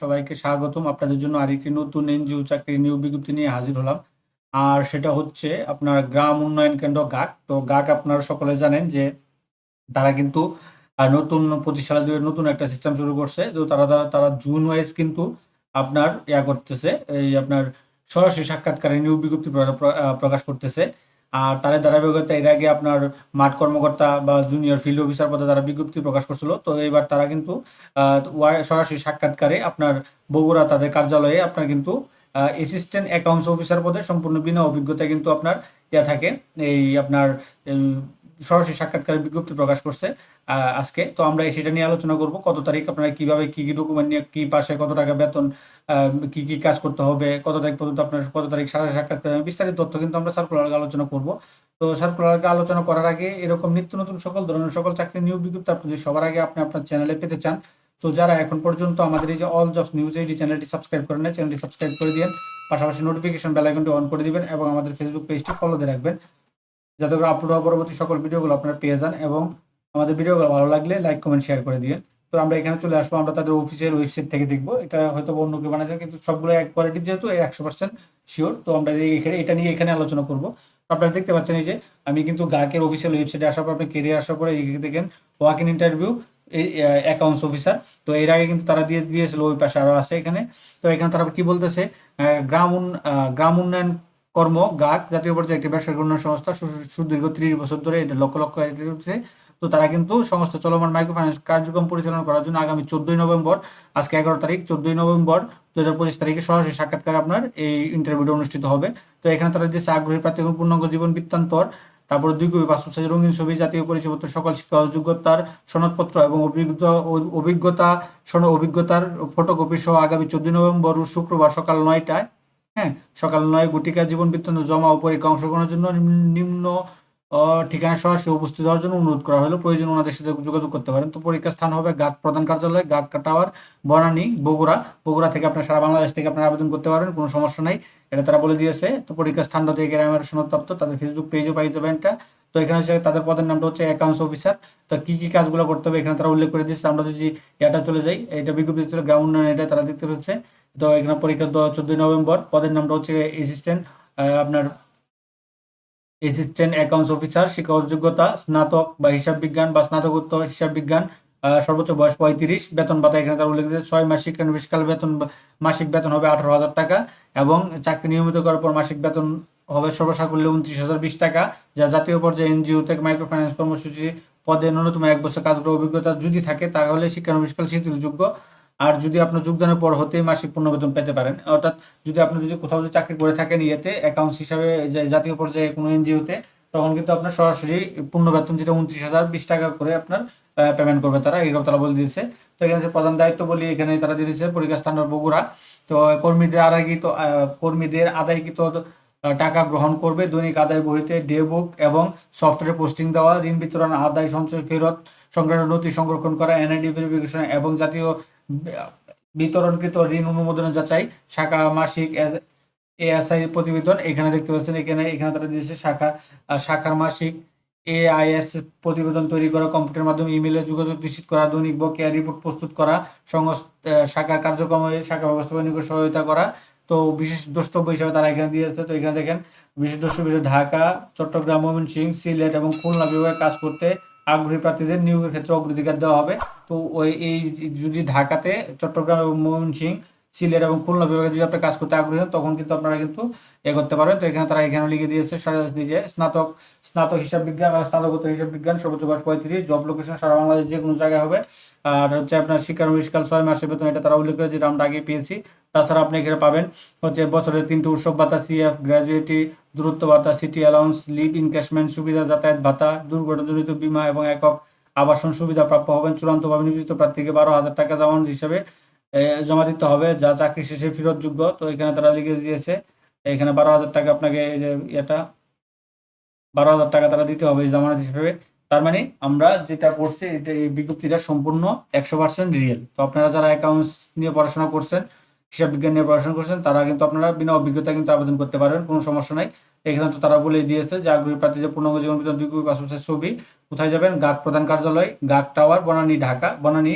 সবাইকে স্বাগতম। আপনাদের জন্য আরেকটি নতুন এনজিও চাকরির নিয়োগ বিজ্ঞপ্তি নিয়ে হাজির হলাম। আর সেটা হচ্ছে আপনার গ্রাম উন্নয়ন কেন্দ্র গাক। তো গাক আপনারা সকলে জানেন যে তারা কিন্তু নতুন পঁচিশ সালে দুই নতুন একটা সিস্টেম শুরু করছে। তো তারা তারা তারা জুন ওয়াইজ কিন্তু আপনার ইয়া করতেছে, এই আপনার সরাসরি সাক্ষাৎকারে নিয়োগ বিজ্ঞপ্তি প্রকাশ করতেছে। আর তাদের ধারাবাহিকতা এর আগে আপনার মাঠ কর্মকর্তা বা জুনিয়র ফিল্ড অফিসার পদে তারা বিজ্ঞপ্তি প্রকাশ করছিল। তো এবার তারা কিন্তু সরাসরি সাক্ষাৎকারে আপনার বগুড়া তাদের কার্যালয়ে আপনার কিন্তু অ্যাসিস্ট্যান্ট অ্যাকাউন্টস অফিসার পদে সম্পূর্ণ বিনা অভিজ্ঞতা কিন্তু আপনার ইয়া থাকে। এই আপনার সরাসরি সাক্ষাৎকারের বিজ্ঞপ্তি প্রকাশ করছে আজকে। তো আমরা সেটা নিয়ে আলোচনা করব, কত তারিখ, আপনারা কীভাবে কি কি ডকুমেন্ট নিয়ে, কি পাশে কত টাকা বেতন কি কি কাজ করতে হবে, কত তারিখ পর্যন্ত আপনার, কত তারিখ সারা সাক্ষাৎকার, বিস্তারিত তথ্য কিন্তু আমরা সার্কুলার আলোচনা করব। তো সার্কুলারকে আলোচনা করার আগে এরকম নিত্য নতুন সকল ধরনের সকল চাকরি নিয়োগ বিজ্ঞপ্তি আপনি যদি সবার আগে আপনি আপনার চ্যানেলে পেতে চান, তো যারা এখন পর্যন্ত আমাদের এই যে অল জবস নিউজ এইটি চ্যানেলটি সাবস্ক্রাইব করে নেয় চ্যানেলটি সাবস্ক্রাইব করে দিন পাশাপাশি নোটিফিকেশন বেল আইকনটি অন করে দিবেন এবং আমাদের ফেসবুক পেজটি ফলো দিয়ে রাখবেন। যাতে করে আপলোড হওয়া পরবর্তী সকল ভিডিওগুলো আপনারা পেয়ে যান এবং আমাদের ভিডিওগুলো ভালো লাগলে লাইক কমেন্ট শেয়ার করে দিয়ে। তো আমরা এখানে চলে আসব, আমরা তাদের অফিসিয়াল ওয়েবসাইট থেকে দেখব। এটা হয়তো অন্য কেউ বানাতে কিন্তু সবগুলো এক কোয়ালিটি যেহেতু একশো পার্সেন্ট শিওর তো আমরা এখানে, এটা নিয়ে এখানে আলোচনা করব। আপনারা দেখতে পাচ্ছেন এই যে, আমি কিন্তু গাকের অফিসিয়াল ওয়েবসাইটে আসার পর, আপনি কেরিয়ার আসার পরে এই দেখেন walk in interview accounts officer তো এর আগে কিন্তু তারা দিয়ে দিয়েছিল, ওই পাশে আরও আছে এখানে। তো এখানে তারা কি বলতেছে গ্রাম গ্রাম উন্নয়ন কর্ম গাক জাতীয় পর্যায়ে একটি বেসরকারি উন্নয়ন সংস্থা সুদীর্ঘ ত্রিশ বছর ধরে লক্ষ লক্ষ একর হচ্ছে। তো তারা কিন্তু সমস্ত চলমান মাইক্রো ফাইন্যান্স কার্যক্রম পরিচালনা করার জন্য আগামী চোদ্দই নভেম্বর, আজকে এগারো তারিখ, চোদ্দই নভেম্বর দু হাজার পঁচিশ তারিখে সরাসরি সাক্ষাৎকার আপনার এই ইন্টারভিউটা অনুষ্ঠিত হবে। তো এখানে তারা দিয়েছে আগ্রহী প্রার্থী এবং পূর্ণাঙ্গ জীবন বৃত্তান্তর, তারপরে দুই কপি পাসপোর্ট সাইজের রঙিন ছবি, জাতীয় পরিচয়পত্র, সকল শিক্ষা যোগ্যতার সনদপত্র এবং অভিজ্ঞতা অভিজ্ঞতা সন অভিজ্ঞতার ফটোকপি সহ আগামী চোদ্দই নভেম্বর, শুক্রবার সকাল নয়টায় হ্যাঁ সকাল নয় গুটিকা জীবন বৃত্তান্ত জমা ও পরীক্ষা অংশগ্রহণের জন্য নিম্ন ঠিকানা সরাসরি উপস্থিত হওয়ার জন্য অনুরোধ করা হলো। প্রয়োজন ওনাদের সাথে যোগাযোগ করতে পারেন। তো পরীক্ষার স্থান হবে গাত প্রধান কার্যালয় গাত টাওয়ার বনানী, বগুড়া। বগুড়া থেকে আপনার সারা বাংলাদেশ থেকে আপনারা আবেদন করতে পারেন কোনো সমস্যা নাই। এটা তারা বলে দিয়েছে। তো পরীক্ষার স্থানটা থেকে সনদ দপ্তর তাদের ফেসবুক পেজও পাই যাবেন তো এখানে হচ্ছে তাদের পদের নামটা হচ্ছে অ্যাকাউন্টস অফিসার তো কি কি কাজগুলো করতে হবে এখানে তারা উল্লেখ করে দিচ্ছে আমরা যদি এটা চলে যাই এটা বিজ্ঞপ্তি গ্রাম উন্নয়ন এটা তারা দেখতে পাচ্ছে তো এখানে পরীক্ষা চোদ্দই নভেম্বর। পদের নামটা হচ্ছে অ্যাসিস্ট্যান্ট আপনার অ্যাসিস্ট্যান্ট অ্যাকাউন্টস অফিসার শিক্ষাগত যোগ্যতা, স্নাতক বা হিসাব বিজ্ঞান বা স্নাতকোত্তর হিসাব বিজ্ঞান সর্বোচ্চ বয়স পঁয়ত্রিশ। বেতন ভাতা এখানে তার উল্লেখ ছয় মাস শিক্ষানবিশকাল বেতন, মাসিক বেতন হবে আঠারো হাজার টাকা এবং চাকরি নিয়মিত করার পর মাসিক বেতন হবে সর্বসাকুল্যে উনত্রিশ হাজার বিশ টাকা। যা জাতীয় পর্যায়ে এনজিও থেকে মাইক্রো ফাইন্যান্স কর্মসূচি পদে ন্যূনতম এক বছর কাজ করার অভিজ্ঞতা যদি থাকে, তাহলে শিক্ষানবিশকাল শিথিলযোগ্য। আর যদি আপনার যোগদানের পর হতে মাসিক পূর্ণ বেতন পেতে পারেন, অর্থাৎ যদি আপনি যদি কোথাও যদি চাকরি করে থাকেন ইয়েতে অ্যাকাউন্টস হিসাবে জাতীয় পর্যায়ে কোনো এনজিওতে তখন কিন্তু আপনার সরাসরি পূর্ণ বেতন যেটা উনত্রিশ হাজার, বিশ টাকা করে আপনার পেমেন্ট করবে তারা এইরকম তারা বলে দিয়েছে। তো এখানে প্রধান দায়িত্ব বলি এখানে তারা দিয়ে দিয়েছে পরীক্ষা স্থান বগুড়া। তো কর্মীদের আদায়কৃত কর্মীদের আদায়কৃত টাকা গ্রহণ করবে দৈনিক আদায় বইতে ডে বুক এবং সফটওয়্যারে পোস্টিং দেওয়া, ঋণ বিতরণ, আদায় সঞ্চয়, ফেরত সংক্রান্ত নথি সংরক্ষণ করা এনআইডি ভেরিফিকেশন এবং জাতীয় বিতরণকৃত ঋণ অনুমোদন যাচাই, শাখা মাসিক এএসআই প্রতিবেদন এখানে দেখতে পাচ্ছেন, এখানে এখানে তারা দিয়েছে শাখা শাখার মাসিক এআইএস প্রতিবেদন তৈরি করা কম্পিউটার মাধ্যমে ইমেলে যোগাযোগ নিশ্চিত করা, দৈনিক বকেয়া রিপোর্ট প্রস্তুত করা শাখার কার্যক্রমে শাখা ব্যবস্থাপনা সহায়তা করা। তো বিশেষ দ্রষ্টব্য হিসেবে তারা এখানে দিয়েছে, তো এখানে দেখেন, বিশেষ দ্রষ্টব্য ঢাকা, চট্টগ্রাম, ময়মনসিংহ, সিলেট এবং খুলনা বিভাগে কাজ করতে আগ্রহী প্রার্থীদের নিয়োগের ক্ষেত্রে অগ্রাধিকার দেওয়া হবে। তো ওই এই যদি ঢাকাতে চট্টগ্রাম এবং ময়মনসিংহ সিলেট এবং খুলনা বিভাগে যদি আপনি কাজ করতে আগ্রহী হন, তখন কিন্তু আপনারা কিন্তু এ করতে পারেন তো এখানে তারা এখানে লিখে দিয়েছে যে স্নাতক স্নাতক হিসাব বিজ্ঞান আর স্নাতকোত্তর হিসাব বিজ্ঞান, সর্বোচ্চ বয়স পঁয়ত্রিশ, জব লোকেশন সারা বাংলাদেশ যে কোনো জায়গায় হবে। আর হচ্ছে আপনার শিক্ষানবিষ্কাল ছয় মাসের বেতন, এটা তারা উল্লেখ করে যেটা আমরা আগে পেয়েছি। তাছাড়া আপনি এখানে পাবেন হচ্ছে বছরের তিনটি উৎসব, ভাতা সিএফ গ্র্যাজুয়েটি দূরত্ব ভাতা সিটি অ্যালাউন্স লিভ ইনক্যাশমেন্ট সুবিধা, যাতায়াত, ভাতা, দুর্ঘটনাজনিত বীমা এবং একক আবাসন সুবিধা প্রাপ্য হবেন। চূড়ান্তভাবে নিয়োজিত প্রার্থীকে বারো হাজার টাকা জামানত হিসেবে জমা দিতে হবে, যা চাকরি শেষে ফেরতযোগ্য। তো এখানে তারা লিখে দিয়েছে, এখানে বারো হাজার টাকা আপনাকে এটা বারো হাজার টাকা তারা দিতে হবে জামানত হিসেবে। তার মানে আমরা যেটা পড়ছি এটা এই বিজ্ঞপ্তিটা সম্পূর্ণ একশো পার্সেন্ট রিয়েল। তো আপনারা যারা অ্যাকাউন্টস নিয়ে পড়াশোনা করছেন, হিসাব বিজ্ঞান নিয়ে পড়াশোনা করছেন, তারা কিন্তু আপনারা বিনা অভিজ্ঞতা কিন্তু আবেদন করতে পারেন কোনো সমস্যা নাই। এখানে তো তারা বলে দিয়েছে যে আগ্রহী প্রার্থীদের পূর্ণাঙ্গ জীবন বিতরণ দুই কপি পাসপোর্টের ছবি কোথায় যাবেন? গাক প্রধান কার্যালয় গাক টাওয়ার, বনানী, ঢাকা। বনানী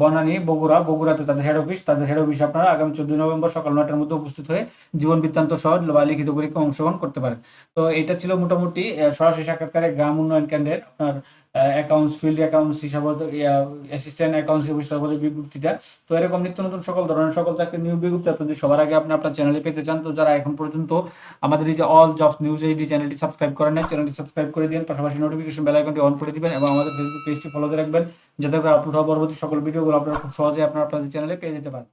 বনানী, বগুড়া, বগুড়াতে তাদের হেড অফিস তাদের হেড অফিস আপনারা আগামী চোদ্দই নভেম্বর সকাল নয়টার মধ্যে উপস্থিত হয়ে জীবন বৃত্তান্ত সহ বা লিখিত পরীক্ষা অংশগ্রহণ করতে পারেন। তো এটা ছিল মোটামুটি সরাসরি সাক্ষাৎকারে গ্রাম উন্নয়ন কেন্দ্রের আপনার অ্যাকাউন্টস ফিল্ড অ্যাকাউন্টস হিসাবে অ্যাসিস্ট্যান্ট অ্যাকাউন্টস হিসাবে বিজ্ঞপ্তিটা। তো এরকম নিত্য নতুন সকল ধরনের সকল চাকরি নিয়োগ বিজ্ঞপ্তি আপনাদের সবার আগে আপনি আপনার চ্যানেলে পেতে চান। তো যারা এখন পর্যন্ত আমাদের এই যে অল জবস নিউজ এইচডি চ্যানেলটি সাবস্ক্রাইব করেন না চ্যানেলটি সাবস্ক্রাইব করে দিন। পাশাপাশি নোটিফিকেশন বেল আইকনটি অন করে দিবেন এবং আমাদের ফেসবুক পেজটি ফলো দিয়ে রাখবেন। যাতে করে হওয়া পরবর্তী সকল ভিডিওগুলো আপনারা খুব সহজে আপনারা আপনাদের চ্যানেলে পেয়ে যেতে পারেন।